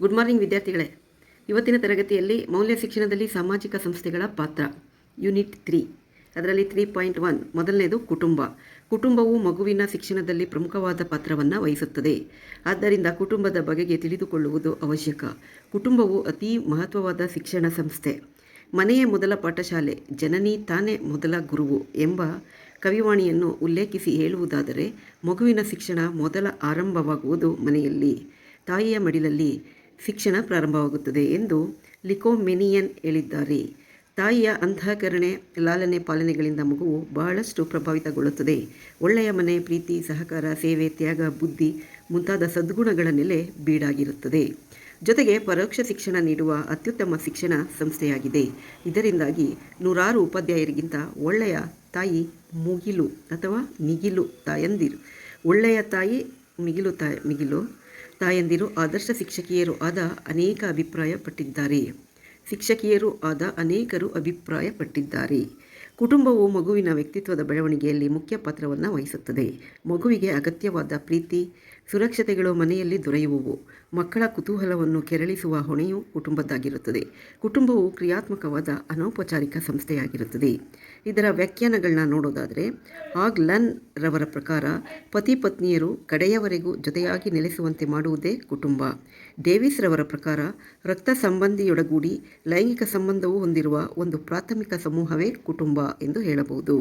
Good morning ವಿದ್ಯಾರ್ಥಿಗಳೇ. ಇವತ್ತಿನ ತರಗತಿಯಲ್ಲಿ ಮೌಲ್ಯ ಶಿಕ್ಷಣದಲ್ಲಿ ಸಾಮಾಜಿಕ ಸಂಸ್ಥೆಗಳ ಪಾತ್ರ. ಯೂನಿಟ್ ತ್ರೀ ಅದರಲ್ಲಿ ತ್ರೀ ಪಾಯಿಂಟ್ ಒನ್ ಮೊದಲನೇದು ಕುಟುಂಬ. ಕುಟುಂಬವು ಮಗುವಿನ ಶಿಕ್ಷಣದಲ್ಲಿ ಪ್ರಮುಖವಾದ ಪಾತ್ರವನ್ನು ವಹಿಸುತ್ತದೆ. ಆದ್ದರಿಂದ ಕುಟುಂಬದ ಬಗೆಗೆ ತಿಳಿದುಕೊಳ್ಳುವುದು ಅವಶ್ಯಕ. ಕುಟುಂಬವು ಅತಿ ಮಹತ್ವವಾದ ಶಿಕ್ಷಣ ಸಂಸ್ಥೆ. ಮನೆಯೇ ಮೊದಲ ಪಾಠಶಾಲೆ, ಜನನಿ ತಾನೇ ಮೊದಲ ಗುರುವು ಎಂಬ ಕವಿವಾಣಿಯನ್ನು ಉಲ್ಲೇಖಿಸಿ ಹೇಳುವುದಾದರೆ, ಮಗುವಿನ ಶಿಕ್ಷಣ ಮೊದಲ ಆರಂಭವಾಗುವುದು ಮನೆಯಲ್ಲಿ. ತಾಯಿಯ ಮಡಿಲಲ್ಲಿ ಶಿಕ್ಷಣ ಪ್ರಾರಂಭವಾಗುತ್ತದೆ ಎಂದು ಲಿಕೋಮೆನಿಯನ್ ಹೇಳಿದ್ದಾರೆ. ತಾಯಿಯ ಅಂತಃಕರಣೆ ಲಾಲನೆ ಪಾಲನೆಗಳಿಂದ ಮಗುವು ಬಹಳಷ್ಟು ಪ್ರಭಾವಿತಗೊಳ್ಳುತ್ತದೆ. ಒಳ್ಳೆಯ ಮನೆ, ಪ್ರೀತಿ, ಸಹಕಾರ, ಸೇವೆ, ತ್ಯಾಗ, ಬುದ್ಧಿ ಮುಂತಾದ ಸದ್ಗುಣಗಳ ನೆಲೆ ಬೀಡಾಗಿರುತ್ತದೆ. ಜೊತೆಗೆ ಪರೋಕ್ಷ ಶಿಕ್ಷಣ ನೀಡುವ ಅತ್ಯುತ್ತಮ ಶಿಕ್ಷಣ ಸಂಸ್ಥೆಯಾಗಿದೆ. ಇದರಿಂದಾಗಿ ನೂರಾರು ಉಪಾಧ್ಯಾಯರಿಗಿಂತ ಒಳ್ಳೆಯ ತಾಯಿ ಮುಗಿಲು ಅಥವಾ ನಿಗಿಲು ತಾಯಂದಿರು. ಒಳ್ಳೆಯ ತಾಯಿ ಮಿಗಿಲು ತಾಯಿ, ಮಿಗಿಲು ತಾಯಂದಿರು ಆದರ್ಶ ಶಿಕ್ಷಕಿಯರು ಆದ ಅನೇಕ ಅಭಿಪ್ರಾಯಪಟ್ಟಿದ್ದಾರೆ. ಶಿಕ್ಷಕಿಯರು ಆದ ಅನೇಕರು ಅಭಿಪ್ರಾಯಪಟ್ಟಿದ್ದಾರೆ. ಕುಟುಂಬವು ಮಗುವಿನ ವ್ಯಕ್ತಿತ್ವದ ಬೆಳವಣಿಗೆಯಲ್ಲಿ ಮುಖ್ಯ ಪಾತ್ರವನ್ನು ವಹಿಸುತ್ತದೆ. ಮಗುವಿಗೆ ಅಗತ್ಯವಾದ ಪ್ರೀತಿ, ಸುರಕ್ಷತೆಗಳು ಮನೆಯಲ್ಲಿ ದೊರೆಯುವುವು. ಮಕ್ಕಳ ಕುತೂಹಲವನ್ನು ಕೆರಳಿಸುವ ಹೊಣೆಯು ಕುಟುಂಬದ್ದಾಗಿರುತ್ತದೆ. ಕುಟುಂಬವು ಕ್ರಿಯಾತ್ಮಕವಾದ ಅನೌಪಚಾರಿಕ ಸಂಸ್ಥೆಯಾಗಿರುತ್ತದೆ. ಇದರ ವ್ಯಾಖ್ಯಾನಗಳನ್ನ ನೋಡೋದಾದರೆ, ಆಗ್ ಲನ್ ರವರ ಪ್ರಕಾರ ಪತಿ ಪತ್ನಿಯರು ಕಡೆಯವರೆಗೂ ಜೊತೆಯಾಗಿ ನೆಲೆಸುವಂತೆ ಮಾಡುವುದೇ ಕುಟುಂಬ. ಡೇವಿಸ್ ರವರ ಪ್ರಕಾರ ರಕ್ತ ಸಂಬಂಧಿಯೊಡಗೂಡಿ ಲೈಂಗಿಕ ಸಂಬಂಧವು ಹೊಂದಿರುವ ಒಂದು ಪ್ರಾಥಮಿಕ ಸಮೂಹವೇ ಕುಟುಂಬ ಎಂದು ಹೇಳಬಹುದು.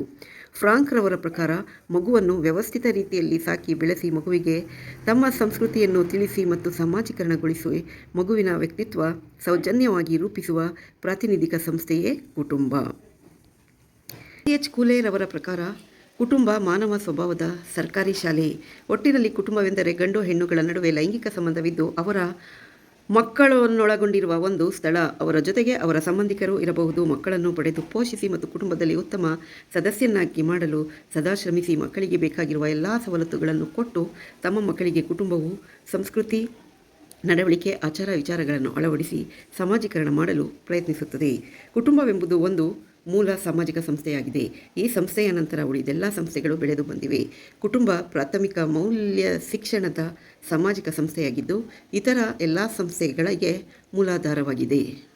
ಫ್ರಾಂಕ್ ರವರ ಪ್ರಕಾರ ಮಗುವನ್ನು ವ್ಯವಸ್ಥಿತ ರೀತಿಯಲ್ಲಿ ಸಾಕಿ ಬೆಳೆಸಿ ಮಗುವಿಗೆ ತಮ್ಮ ಸಂಸ್ಕೃತಿಯನ್ನು ತಿಳಿಸಿ ಮತ್ತು ಸಮಾಜೀಕರಣಗೊಳಿಸಿ ಮಗುವಿನ ವ್ಯಕ್ತಿತ್ವ ಸೌಜನ್ಯವಾಗಿ ರೂಪಿಸುವ ಪ್ರಾತಿನಿಧಿಕ ಸಂಸ್ಥೆಯೇ ಕುಟುಂಬ. ಎಚ್ ಕೂಲೇರವರ ಪ್ರಕಾರ ಕುಟುಂಬ ಮಾನವ ಸ್ವಭಾವದ ಸರ್ಕಾರಿ ಶಾಲೆ. ಒಟ್ಟಿನಲ್ಲಿ ಕುಟುಂಬವೆಂದರೆ ಗಂಡು ಹೆಣ್ಣುಗಳ ನಡುವೆ ಲೈಂಗಿಕ ಸಂಬಂಧವಿದ್ದು ಅವರ ಮಕ್ಕಳನ್ನೊಳಗೊಂಡಿರುವ ಒಂದು ಸ್ಥಳ. ಅವರ ಜೊತೆಗೆ ಅವರ ಸಂಬಂಧಿಕರು ಇರಬಹುದು. ಮಕ್ಕಳನ್ನು ಪಡೆದು ಪೋಷಿಸಿ ಮತ್ತು ಕುಟುಂಬದಲ್ಲಿ ಉತ್ತಮ ಸದಸ್ಯನಾಗಿ ಮಾಡಲು ಸದಾ ಶ್ರಮಿಸಿ ಮಕ್ಕಳಿಗೆ ಬೇಕಾಗಿರುವ ಎಲ್ಲ ಸವಲತ್ತುಗಳನ್ನು ಕೊಟ್ಟು ತಮ್ಮ ಮಕ್ಕಳಿಗೆ ಕುಟುಂಬವು ಸಂಸ್ಕೃತಿ ನಡವಳಿಕೆ ಆಚಾರ ವಿಚಾರಗಳನ್ನು ಅಳವಡಿಸಿ ಸಮಾಜೀಕರಣ ಮಾಡಲು ಪ್ರಯತ್ನಿಸುತ್ತದೆ. ಕುಟುಂಬವೆಂಬುದು ಒಂದು ಮೂಲ ಸಾಮಾಜಿಕ ಸಂಸ್ಥೆಯಾಗಿದೆ. ಈ ಸಂಸ್ಥೆಯ ನಂತರ ಉಳಿದೆಲ್ಲ ಸಂಸ್ಥೆಗಳು ಬೆಳೆದು ಬಂದಿವೆ. ಕುಟುಂಬ ಪ್ರಾಥಮಿಕ ಮೌಲ್ಯ ಶಿಕ್ಷಣದ ಸಾಮಾಜಿಕ ಸಂಸ್ಥೆಯಾಗಿದ್ದು, ಇತರ ಎಲ್ಲ ಸಂಸ್ಥೆಗಳಿಗೆ ಮೂಲಾಧಾರವಾಗಿದೆ.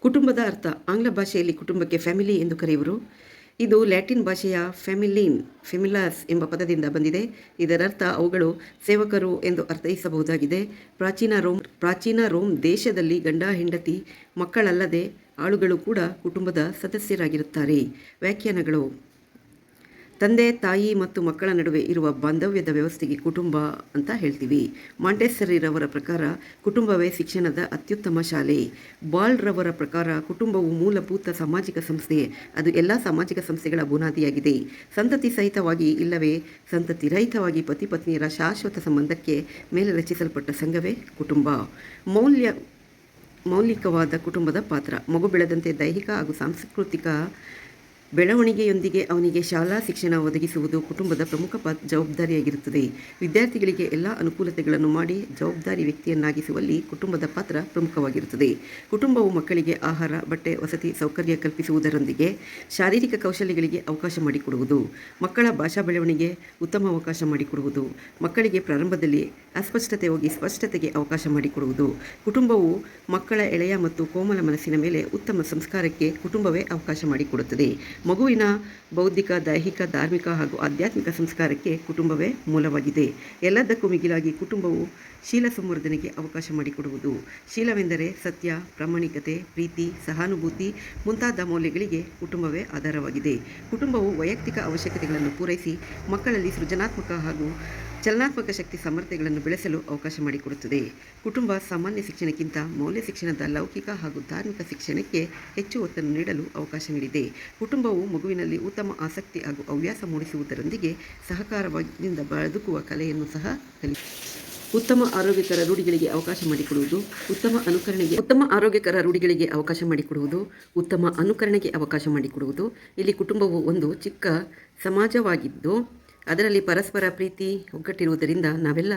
ಕುಟುಂಬದ ಅರ್ಥ, ಆಂಗ್ಲ ಭಾಷೆಯಲ್ಲಿ ಕುಟುಂಬಕ್ಕೆ ಫ್ಯಾಮಿಲಿ ಎಂದು ಕರೆಯುವರು. ಇದು ಲ್ಯಾಟಿನ್ ಭಾಷೆಯ ಫ್ಯಾಮಿಲಿನ್ ಫೆಮಿಲಾಸ್ ಎಂಬ ಪದದಿಂದ ಬಂದಿದೆ. ಇದರರ್ಥ ಅವುಗಳು ಸೇವಕರು ಎಂದು ಅರ್ಥೈಸಬಹುದಾಗಿದೆ. ಪ್ರಾಚೀನ ರೋಮ್ ಪ್ರಾಚೀನ ರೋಮ್ ದೇಶದಲ್ಲಿ ಗಂಡ, ಹೆಂಡತಿ, ಮಕ್ಕಳಲ್ಲದೆ ಆಳುಗಳು ಕೂಡ ಕುಟುಂಬದ ಸದಸ್ಯರಾಗಿರುತ್ತಾರೆ. ವ್ಯಾಖ್ಯಾನಗಳು. ತಂದೆ, ತಾಯಿ ಮತ್ತು ಮಕ್ಕಳ ನಡುವೆ ಇರುವ ಬಾಂಧವ್ಯದ ವ್ಯವಸ್ಥೆಗೆ ಕುಟುಂಬ ಅಂತ ಹೇಳ್ತೀವಿ. ಮಾಂಟೆಸರಿರವರ ಪ್ರಕಾರ ಕುಟುಂಬವೇ ಶಿಕ್ಷಣದ ಅತ್ಯುತ್ತಮ ಶಾಲೆ. ಬಾಲ್ರವರ ಪ್ರಕಾರ ಕುಟುಂಬವು ಮೂಲಭೂತ ಸಾಮಾಜಿಕ ಸಂಸ್ಥೆ. ಅದು ಎಲ್ಲ ಸಾಮಾಜಿಕ ಸಂಸ್ಥೆಗಳ ಬುನಾದಿಯಾಗಿದೆ. ಸಂತತಿ ಸಹಿತವಾಗಿ ಇಲ್ಲವೇ? ಸಂತತಿ ರಹಿತವಾಗಿ ಪತಿ ಪತ್ನಿಯರ ಶಾಶ್ವತ ಸಂಬಂಧಕ್ಕೆ ಮೇಲೆ ರಚಿಸಲ್ಪಟ್ಟ ಸಂಘವೇ ಕುಟುಂಬ. ಮೌಲ್ಯ, ಮೌಲಿಕವಾದ ಕುಟುಂಬದ ಪಾತ್ರ. ಮಗು ಬೆಳೆದಂತೆ ದೈಹಿಕ ಹಾಗೂ ಸಾಂಸ್ಕೃತಿಕ ಬೆಳವಣಿಗೆಯೊಂದಿಗೆ ಅವನಿಗೆ ಶಾಲಾ ಶಿಕ್ಷಣ ಒದಗಿಸುವುದು ಕುಟುಂಬದ ಪ್ರಮುಖ ಪಾತ್ರ ಜವಾಬ್ದಾರಿಯಾಗಿರುತ್ತದೆ. ವಿದ್ಯಾರ್ಥಿಗಳಿಗೆ ಎಲ್ಲ ಅನುಕೂಲತೆಗಳನ್ನು ಮಾಡಿ ಜವಾಬ್ದಾರಿ ವ್ಯಕ್ತಿಯನ್ನಾಗಿಸುವಲ್ಲಿ ಕುಟುಂಬದ ಪಾತ್ರ ಪ್ರಮುಖವಾಗಿರುತ್ತದೆ. ಕುಟುಂಬವು ಮಕ್ಕಳಿಗೆ ಆಹಾರ, ಬಟ್ಟೆ, ವಸತಿ ಸೌಕರ್ಯ ಕಲ್ಪಿಸುವುದರೊಂದಿಗೆ ಶಾರೀರಿಕ ಕೌಶಲ್ಯಗಳಿಗೆ ಅವಕಾಶ ಮಾಡಿಕೊಡುವುದು. ಮಕ್ಕಳ ಭಾಷಾ ಬೆಳವಣಿಗೆ ಉತ್ತಮ ಅವಕಾಶ ಮಾಡಿಕೊಡುವುದು. ಮಕ್ಕಳಿಗೆ ಪ್ರಾರಂಭದಲ್ಲಿ ಅಸ್ಪಷ್ಟತೆ ಹೋಗಿ ಸ್ಪಷ್ಟತೆಗೆ ಅವಕಾಶ ಮಾಡಿಕೊಡುವುದು. ಕುಟುಂಬವು ಮಕ್ಕಳ ಎಳೆಯ ಮತ್ತು ಕೋಮಲ ಮನಸ್ಸಿನ ಮೇಲೆ ಉತ್ತಮ ಸಂಸ್ಕಾರಕ್ಕೆ ಕುಟುಂಬವೇ ಅವಕಾಶ ಮಾಡಿಕೊಡುತ್ತದೆ. ಮಗುವಿನ ಬೌದ್ಧಿಕ, ದೈಹಿಕ, ಧಾರ್ಮಿಕ ಹಾಗೂ ಆಧ್ಯಾತ್ಮಿಕ ಸಂಸ್ಕಾರಕ್ಕೆ ಕುಟುಂಬವೇ ಮೂಲವಾಗಿದೆ. ಎಲ್ಲದಕ್ಕೂ ಮಿಗಿಲಾಗಿ ಕುಟುಂಬವು ಶೀಲ ಸಂವರ್ಧನೆಗೆ ಅವಕಾಶ ಮಾಡಿಕೊಡುವುದು. ಶೀಲವೆಂದರೆ ಸತ್ಯ, ಪ್ರಾಮಾಣಿಕತೆ, ಪ್ರೀತಿ, ಸಹಾನುಭೂತಿ ಮುಂತಾದ ಮೌಲ್ಯಗಳಿಗೆ ಕುಟುಂಬವೇ ಆಧಾರವಾಗಿದೆ. ಕುಟುಂಬವು ವೈಯಕ್ತಿಕ ಅವಶ್ಯಕತೆಗಳನ್ನು ಪೂರೈಸಿ ಮಕ್ಕಳಲ್ಲಿ ಸೃಜನಾತ್ಮಕ ಹಾಗೂ ಚಲನಾತ್ಮಕ ಶಕ್ತಿ ಸಾಮರ್ಥ್ಯಗಳನ್ನು ಬೆಳೆಸಲು ಅವಕಾಶ ಮಾಡಿಕೊಡುತ್ತದೆ. ಕುಟುಂಬ ಸಾಮಾನ್ಯ ಶಿಕ್ಷಣಕ್ಕಿಂತ ಮೌಲ್ಯ ಶಿಕ್ಷಣದ ಲೌಕಿಕ ಹಾಗೂ ಧಾರ್ಮಿಕ ಶಿಕ್ಷಣಕ್ಕೆ ಹೆಚ್ಚು ಒತ್ತನ್ನು ನೀಡಲು ಅವಕಾಶ ನೀಡಿದೆ. ಕುಟುಂಬವು ಮಗುವಿನಲ್ಲಿ ಉತ್ತಮ ಆಸಕ್ತಿ ಹಾಗೂ ಹವ್ಯಾಸ ಮೂಡಿಸುವುದರೊಂದಿಗೆ ಸಹಕಾರವಾಗಿಂದ ಬದುಕುವ ಕಲೆಯನ್ನು ಸಹ ಕಲಿ ಉತ್ತಮ ಆರೋಗ್ಯಕರ ರೂಢಿಗಳಿಗೆ ಅವಕಾಶ ಮಾಡಿಕೊಡುವುದು, ಉತ್ತಮ ಅನುಕರಣೆಗೆ ಉತ್ತಮ ಆರೋಗ್ಯಕರ ರೂಢಿಗಳಿಗೆ ಅವಕಾಶ ಮಾಡಿಕೊಡುವುದು, ಉತ್ತಮ ಅನುಕರಣೆಗೆ ಅವಕಾಶ ಮಾಡಿಕೊಡುವುದು. ಇಲ್ಲಿ ಕುಟುಂಬವು ಒಂದು ಚಿಕ್ಕ ಸಮಾಜವಾಗಿದ್ದು ಅದರಲ್ಲಿ ಪರಸ್ಪರ ಪ್ರೀತಿ ಒಗ್ಗಟ್ಟಿರುವುದರಿಂದ ನಾವೆಲ್ಲ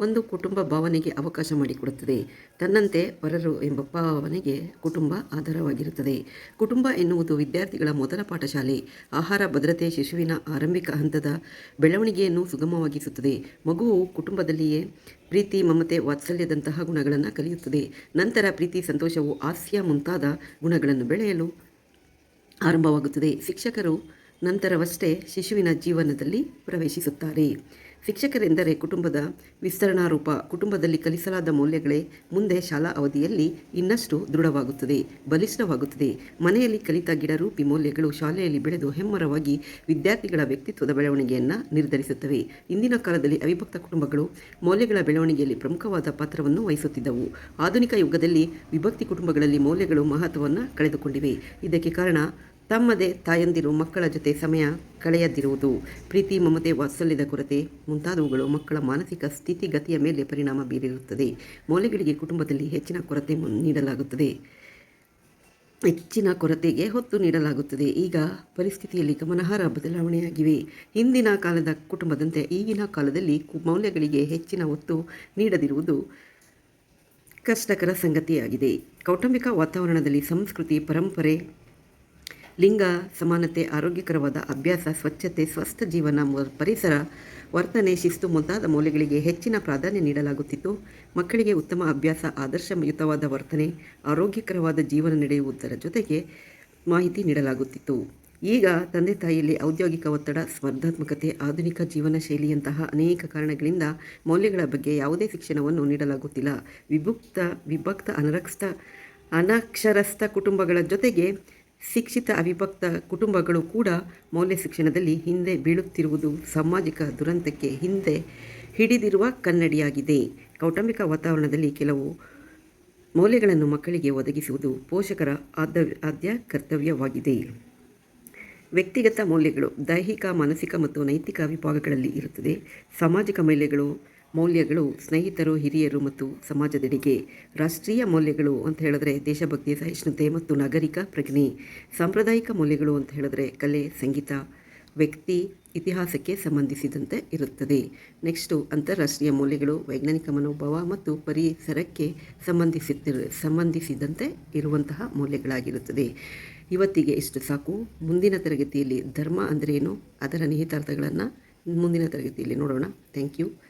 ಒಂದು ಕುಟುಂಬ ಭಾವನೆಗೆ ಅವಕಾಶ ಮಾಡಿಕೊಡುತ್ತದೆ. ತನ್ನಂತೆ ಪರರು ಎಂಬ ಭಾವನೆಗೆ ಕುಟುಂಬ ಆಧಾರವಾಗಿರುತ್ತದೆ. ಕುಟುಂಬ ಎನ್ನುವುದು ವಿದ್ಯಾರ್ಥಿಗಳ ಮೊದಲ ಪಾಠಶಾಲೆ. ಆಹಾರ ಭದ್ರತೆ ಶಿಶುವಿನ ಆರಂಭಿಕ ಹಂತದ ಬೆಳವಣಿಗೆಯನ್ನು ಸುಗಮವಾಗಿಸುತ್ತದೆ. ಮಗುವು ಕುಟುಂಬದಲ್ಲಿಯೇ ಪ್ರೀತಿ, ಮಮತೆ, ವಾತ್ಸಲ್ಯದಂತಹ ಗುಣಗಳನ್ನು ಕಲಿಯುತ್ತದೆ. ನಂತರ ಪ್ರೀತಿ, ಸಂತೋಷವು ಹಾಸ್ಯ ಮುಂತಾದ ಗುಣಗಳನ್ನು ಬೆಳೆಯಲು ಆರಂಭವಾಗುತ್ತದೆ. ಶಿಕ್ಷಕರು ನಂತರವಷ್ಟೇ ಶಿಶುವಿನ ಜೀವನದಲ್ಲಿ ಪ್ರವೇಶಿಸುತ್ತಾರೆ. ಶಿಕ್ಷಕರೆಂದರೆ ಕುಟುಂಬದ ವಿಸ್ತರಣಾ ರೂಪ ಕುಟುಂಬದಲ್ಲಿ ಕಲಿಸಲಾದ ಮೌಲ್ಯಗಳೇ ಮುಂದೆ ಶಾಲಾ ಅವಧಿಯಲ್ಲಿ ಇನ್ನಷ್ಟು ದೃಢವಾಗುತ್ತದೆ, ಬಲಿಷ್ಠವಾಗುತ್ತದೆ. ಮನೆಯಲ್ಲಿ ಕಲಿತ ಗಿಡರೂಪಿ ಮೌಲ್ಯಗಳು ಶಾಲೆಯಲ್ಲಿ ಬೆಳೆದು ಹೆಮ್ಮರವಾಗಿ ವಿದ್ಯಾರ್ಥಿಗಳ ವ್ಯಕ್ತಿತ್ವದ ಬೆಳವಣಿಗೆಯನ್ನು ನಿರ್ಧರಿಸುತ್ತವೆ. ಇಂದಿನ ಕಾಲದಲ್ಲಿ ಅವಿಭಕ್ತ ಕುಟುಂಬಗಳು ಮೌಲ್ಯಗಳ ಬೆಳವಣಿಗೆಯಲ್ಲಿ ಪ್ರಮುಖವಾದ ಪಾತ್ರವನ್ನು ವಹಿಸುತ್ತಿದ್ದವು. ಆಧುನಿಕ ಯುಗದಲ್ಲಿ ವಿಭಕ್ತಿ ಕುಟುಂಬಗಳಲ್ಲಿ ಮೌಲ್ಯಗಳು ಮಹತ್ವವನ್ನು ಕಳೆದುಕೊಂಡಿವೆ. ಇದಕ್ಕೆ ಕಾರಣ ತಮ್ಮದೇ ತಾಯಂದಿರು ಮಕ್ಕಳ ಜೊತೆ ಸಮಯ ಕಳೆಯದಿರುವುದು. ಪ್ರೀತಿ, ಮಮತೆ, ವಾತ್ಸಲ್ಯದ ಕೊರತೆ ಮುಂತಾದವುಗಳು ಮಕ್ಕಳ ಮಾನಸಿಕ ಸ್ಥಿತಿಗತಿಯ ಮೇಲೆ ಪರಿಣಾಮ ಬೀರಿರುತ್ತದೆ. ಮೌಲ್ಯಗಳಿಗೆ ಕುಟುಂಬದಲ್ಲಿ ಹೆಚ್ಚಿನ ಕೊರತೆ ನೀಡಲಾಗುತ್ತದೆ. ಹೆಚ್ಚಿನ ಕೊರತೆಗೆ ಹೊತ್ತು ನೀಡಲಾಗುತ್ತದೆ. ಈಗ ಪರಿಸ್ಥಿತಿಯಲ್ಲಿ ಗಮನಾರ್ಹ ಬದಲಾವಣೆಯಾಗಿವೆ. ಹಿಂದಿನ ಕಾಲದ ಕುಟುಂಬದಂತೆ ಈಗಿನ ಕಾಲದಲ್ಲಿ ಮೌಲ್ಯಗಳಿಗೆ ಹೆಚ್ಚಿನ ಒತ್ತು ನೀಡದಿರುವುದು ಕಷ್ಟಕರ ಸಂಗತಿಯಾಗಿದೆ. ಕೌಟುಂಬಿಕ ವಾತಾವರಣದಲ್ಲಿ ಸಂಸ್ಕೃತಿ, ಪರಂಪರೆ ಲಿಂಗ, ಸಮಾನತೆ, ಆರೋಗ್ಯಕರವಾದ ಅಭ್ಯಾಸ, ಸ್ವಚ್ಛತೆ, ಸ್ವಸ್ಥ ಜೀವನ ಪರಿಸರ, ವರ್ತನೆ, ಶಿಸ್ತು ಮುಂತಾದ ಮೌಲ್ಯಗಳಿಗೆ ಹೆಚ್ಚಿನ ಪ್ರಾಧಾನ್ಯ ನೀಡಲಾಗುತ್ತಿತ್ತು. ಮಕ್ಕಳಿಗೆ ಉತ್ತಮ ಅಭ್ಯಾಸ, ಆದರ್ಶಯುತವಾದ ವರ್ತನೆ, ಆರೋಗ್ಯಕರವಾದ ಜೀವನ ನಡೆಯುವುದರ ಜೊತೆಗೆ ಮಾಹಿತಿ ನೀಡಲಾಗುತ್ತಿತ್ತು. ಈಗ ತಂದೆ ತಾಯಿಯಲ್ಲಿ ಔದ್ಯೋಗಿಕ ಒತ್ತಡ, ಸ್ಪರ್ಧಾತ್ಮಕತೆ, ಆಧುನಿಕ ಜೀವನ ಶೈಲಿಯಂತಹ ಅನೇಕ ಕಾರಣಗಳಿಂದ ಮೌಲ್ಯಗಳ ಬಗ್ಗೆ ಯಾವುದೇ ಶಿಕ್ಷಣವನ್ನು ನೀಡಲಾಗುತ್ತಿಲ್ಲ. ವಿಭುಕ್ತ, ವಿಭಕ್ತ ಅನರಕ್ಷ ಅನಕ್ಷರಸ್ಥ ಕುಟುಂಬಗಳ ಜೊತೆಗೆ ಶಿಕ್ಷಿತ ಅವಿಭಕ್ತ ಕುಟುಂಬಗಳು ಕೂಡ ಮೌಲ್ಯ ಶಿಕ್ಷಣದಲ್ಲಿ ಹಿಂದೆ ಬೀಳುತ್ತಿರುವುದು ಸಾಮಾಜಿಕ ದುರಂತಕ್ಕೆ ಹಿಂದೆ ಹಿಡಿದಿರುವ ಕನ್ನಡಿಯಾಗಿದೆ. ಕೌಟುಂಬಿಕ ವಾತಾವರಣದಲ್ಲಿ ಕೆಲವು ಮೌಲ್ಯಗಳನ್ನು ಮಕ್ಕಳಿಗೆ ಒದಗಿಸುವುದು ಪೋಷಕರ ಆದ್ಯ ಆದ್ಯ ಕರ್ತವ್ಯವಾಗಿದೆ. ವ್ಯಕ್ತಿಗತ ಮೌಲ್ಯಗಳು ದೈಹಿಕ, ಮಾನಸಿಕ ಮತ್ತು ನೈತಿಕ ವಿಭಾಗಗಳಲ್ಲಿ ಇರುತ್ತದೆ. ಸಾಮಾಜಿಕ ಮೌಲ್ಯಗಳು ಮೌಲ್ಯಗಳು ಸ್ನೇಹಿತರು, ಹಿರಿಯರು ಮತ್ತು ಸಮಾಜದೆಡೆಗೆ ರಾಷ್ಟ್ರೀಯ ಮೌಲ್ಯಗಳು ಅಂತ ಹೇಳಿದ್ರೆ ದೇಶಭಕ್ತಿ ಸಹಿಷ್ಣುತೆ ಮತ್ತು ನಾಗರಿಕ ಪ್ರಜ್ಞೆ, ಸಾಂಪ್ರದಾಯಿಕ ಮೌಲ್ಯಗಳು ಅಂತ ಹೇಳಿದ್ರೆ ಕಲೆ, ಸಂಗೀತ, ವ್ಯಕ್ತಿ, ಇತಿಹಾಸಕ್ಕೆ ಸಂಬಂಧಿಸಿದಂತೆ ಇರುತ್ತದೆ. ನೆಕ್ಸ್ಟು ಅಂತಾರಾಷ್ಟ್ರೀಯ ಮೌಲ್ಯಗಳು ವೈಜ್ಞಾನಿಕ ಮನೋಭಾವ ಮತ್ತು ಪರಿಸರಕ್ಕೆ ಸಂಬಂಧಿಸಿದ್ದ ಸಂಬಂಧಿಸಿದಂತೆ ಇರುವಂತಹ ಮೌಲ್ಯಗಳಾಗಿರುತ್ತದೆ. ಇವತ್ತಿಗೆ ಇಷ್ಟು ಸಾಕು. ಮುಂದಿನ ತರಗತಿಯಲ್ಲಿ ಧರ್ಮ ಅಂದರೆ ಏನು ಅದರ ನಿಹಿತಾರ್ಥಗಳನ್ನು ಮುಂದಿನ ತರಗತಿಯಲ್ಲಿ ನೋಡೋಣ. Thank you